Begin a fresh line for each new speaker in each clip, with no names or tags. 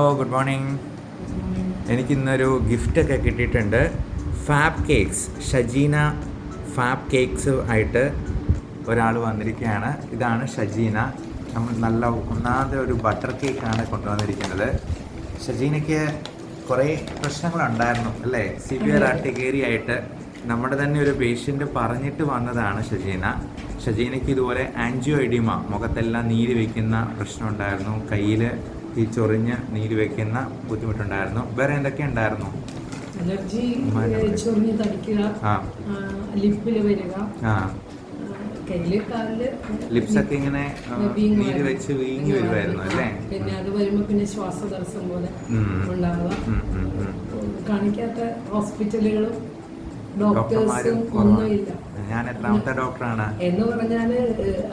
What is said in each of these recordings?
Hello good morning എനിക്കിന്നൊരു ഗിഫ്റ്റൊക്കെ കിട്ടിയിട്ടുണ്ട്. Fab Cakes Shajeena Fab Cakes ആയിട്ട് ഒരാൾ വന്നിരിക്കുകയാണ്. ഇതാണ് ഷജീന. നമ്മൾ നല്ല ഒന്നാമത്തെ ഒരു ബട്ടർ കേക്കാണ് കൊണ്ടുവന്നിരിക്കുന്നത്. ഷജീനയ്ക്ക് കുറേ പ്രശ്നങ്ങളുണ്ടായിരുന്നു അല്ലേ? സിവിയർ ആർട്ടിക്കേരി ആയിട്ട് നമ്മുടെ തന്നെ ഒരു പേഷ്യന്റ് പറഞ്ഞിട്ട് വന്നതാണ് ഷജീന. ഷജീനയ്ക്ക് ഇതുപോലെ ആൻജിയോ എഡിമ മുഖത്തെല്ലാം നീര് വയ്ക്കുന്ന പ്രശ്നമുണ്ടായിരുന്നു. കയ്യിൽ ഈ ചൊറിഞ്ഞ് നീര് വെക്കുന്ന ബുദ്ധിമുട്ടുണ്ടായിരുന്നു. വേറെ എന്തൊക്കെ ഉണ്ടായിരുന്നു?
അലർജി ചൊറിഞ്ഞ് തടിക്കുക ലിപ്പിൽ വരിക
ലിപ്സ് ഒക്കെ ഇങ്ങനെ നീര് വെച്ച് വീങ്ങി വരുമായിരുന്നു അല്ലേ?
പിന്നെ അത് വരുമ്പോ പിന്നെ ശ്വാസതടസ്സം പോലെ. ഉണ്ടാവുക. കാണിക്കാത്ത ഹോസ്പിറ്റലുകളും ഡോക്ടേഴ്സും ഒന്നുമില്ല.
ഞാൻ എത്രാമത്തെ ഡോക്ടറാണ്?
എന്ന് പറഞ്ഞാൽ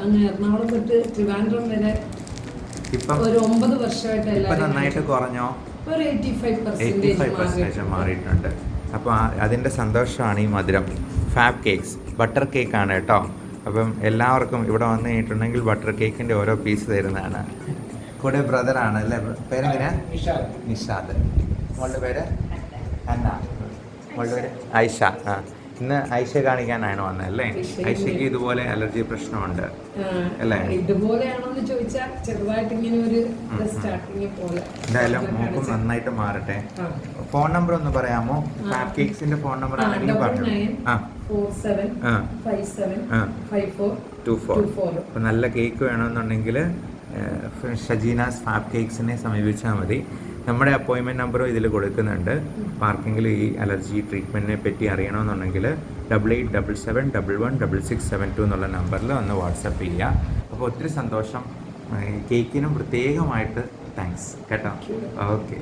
അങ്ങ് എറണാകുളം തൊട്ട് ട്രിവാൻഡ്രം വരെ
ഇപ്പം
ഒരു ഒമ്പത് വർഷമായിട്ട്
ഇപ്പം നന്നായിട്ട് കുറഞ്ഞോ?
ഒരു eighty five
eighty five percentage മാറിയിട്ടുണ്ട്. അപ്പോൾ അതിന്റെ സന്തോഷമാണ് ഈ മധുരം. ഫാബ് കേക്ക്സ് ബട്ടർ കേക്ക് ആണ് കേട്ടോ. അപ്പം എല്ലാവർക്കും ഇവിടെ വന്നു കഴിഞ്ഞിട്ടുണ്ടെങ്കിൽ ബട്ടർ കേക്കിന്റെ ഓരോ പീസ് തരുന്നതാണ്. കൂടെ ബ്രദറാണ് അല്ലേ? പേരെന്തിനാ? നിഷാദ്. മോളുടെ പേര്? അന്ന. മോളുടെ പേര്? ഐഷ. ആ. ഇന്ന് ഐശ കാണിക്കാനാണ് വന്നത് അല്ലേ?
ഐഷയ്ക്ക്
ഇതുപോലെ അലർജി പ്രശ്നമുണ്ട് അല്ലേ?
ഇതുപോലെയാണോന്ന് ചോദിച്ചാൽ ചെറുതായിട്ട് ഇങ്ങനെ ഒരു. സ്റ്റാർട്ടിങ് പോലെ.
എന്തായാലും മൂക്കും നന്നായിട്ട് മാറട്ടെ. ഫോൺ നമ്പർ ഒന്ന് പറയാമോ? ഫാബ് കേക്ക്സിന്റെ ഫോൺ നമ്പർ
ആണെങ്കിലും
പറഞ്ഞു? ആ. നല്ല കേക്ക് വേണമെന്നുണ്ടെങ്കിൽ ഷജീനാസ് ഫാബ് കേക്സിനെ സമീപിച്ചാൽ മതി. നമ്മുടെ അപ്പോയിൻമെന്റ് നമ്പറും ഇതിൽ കൊടുക്കുന്നുണ്ട്. ആർക്കെങ്കിലും ഈ അലർജി ട്രീറ്റ്മെന്റിനെ പറ്റി അറിയണമെന്നുണ്ടെങ്കിൽ double eight double seven double one double six seven two എന്നുള്ള നമ്പറിൽ ഒന്ന് വാട്സപ്പ് ചെയ്യുക അപ്പോൾ ഒത്തിരി സന്തോഷം. കേക്കിനും പ്രത്യേകമായിട്ട് താങ്ക്സ് കേട്ടോ? ഓക്കെ